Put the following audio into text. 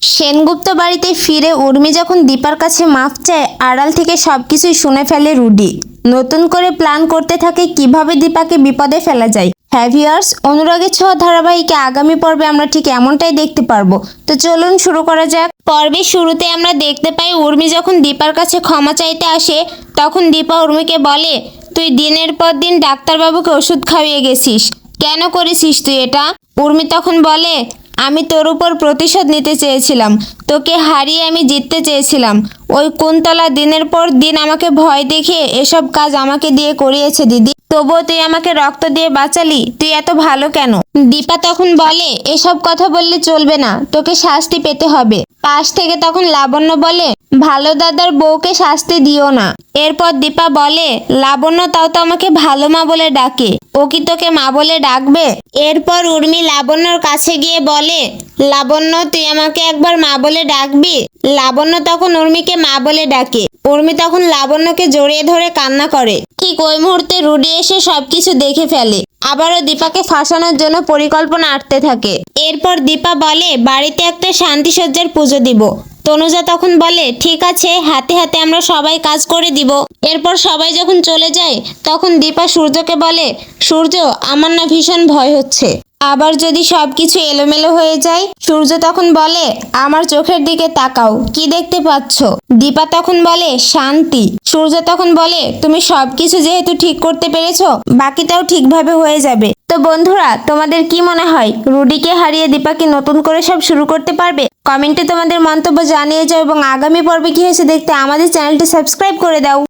সেনগুপ্ত বাড়িতে ফিরে উর্মি যখন দীপার কাছে মাফ চায়, আড়াল থেকে সব কিছুই শুনে ফেলে রুডি। নতুন করে প্ল্যান করতে থাকে কীভাবে দীপাকে বিপদে ফেলা যায়। হ্যাভিয়ার্স অনুরাগের ছোঁয়া ধারাবাহিকে আগামী পর্বে আমরা ঠিক এমনটাই দেখতে পারব। তো চলুন শুরু করা যাক। পর্বের শুরুতে আমরা দেখতে পাই উর্মি যখন দীপার কাছে ক্ষমা চাইতে আসে, তখন দীপা উর্মিকে বলে, তুই দিনের পর দিন ডাক্তারবাবুকে ওষুধ খাইয়ে গেছিস। কেন করেছিস তুই এটা? উর্মি তখন বলে আমি তোর উপর প্রতিশোধ নিতে চেয়েছিলাম। তোকে হারিয়ে আমি জিততে চেয়েছিলাম। ওই কুন্তলা দিনের পর দিন আমাকে ভয় দেখে এসব কাজ আমাকে দিয়ে করিয়েছে, দিদি। তবুও তুই আমাকে রক্ত দিয়ে বাঁচালি? তুই এত ভালো কেন? দীপা তখন বলে, এসব কথা বললে চলবে না, তোকে শাস্তি পেতে হবে। পাশ থেকে তখন লাবণ্য বলে, ভালো দাদার বউকে শাস্তি দিও না। এরপর দীপা বলে, লাবণ্য তাও তো আমাকে ভালো মা বলে ডাকে। ও কি তোকে মা বলে ডাকবে? এরপর উর্মি লাবণ্যর কাছে গিয়ে বলে, লাবণ্য, তুই আমাকে একবার মা বলে ডাকবি? লাবণ্য তখন উর্মিকে মা বলে ডাকে। উর্মি তখন লাবণ্যকে জড়িয়ে ধরে কান্না করে। ঠিক ওই মুহূর্তে রুডি এসে সবকিছু দেখে ফেলে। আবারও দীপাকে ফাঁসানোর জন্য পরিকল্পনা আটতে থাকে। এরপর দীপা বলে বাড়িতে একটা শান্তিসজ্জার পুজো দিব। তনুজা তখন বলে ঠিক আছে হাতে হাতে আমরা সবাই কাজ করে দিব। এরপর সবাই যখন চলে যায় তখন দীপা সূর্যকে বলে সূর্য আমার না ভীষণ ভয় হচ্ছে। আবার যদি সবকিছু এলোমেলো হয়ে যায়, সূর্য তখন বলে, আমার চোখের দিকে তাকাও, কি দেখতে পাচ্ছ? দীপা তখন বলে, শান্তি। সূর্য তখন বলে, তুমি সবকিছু যেহেতু ঠিক করতে পেরেছ, বাকিটাও ঠিকভাবে হয়ে যাবে। তো বন্ধুরা, তোমাদের কি মনে হয়, রুডিকে হারিয়ে দীপাকে নতুন করে সব শুরু করতে পারবে? কমেন্টে তোমাদের মন্তব্য জানিয়ে যাও এবং আগামী পর্বে কি হয়েছে দেখতে আমাদের চ্যানেলটি সাবস্ক্রাইব করে দাও।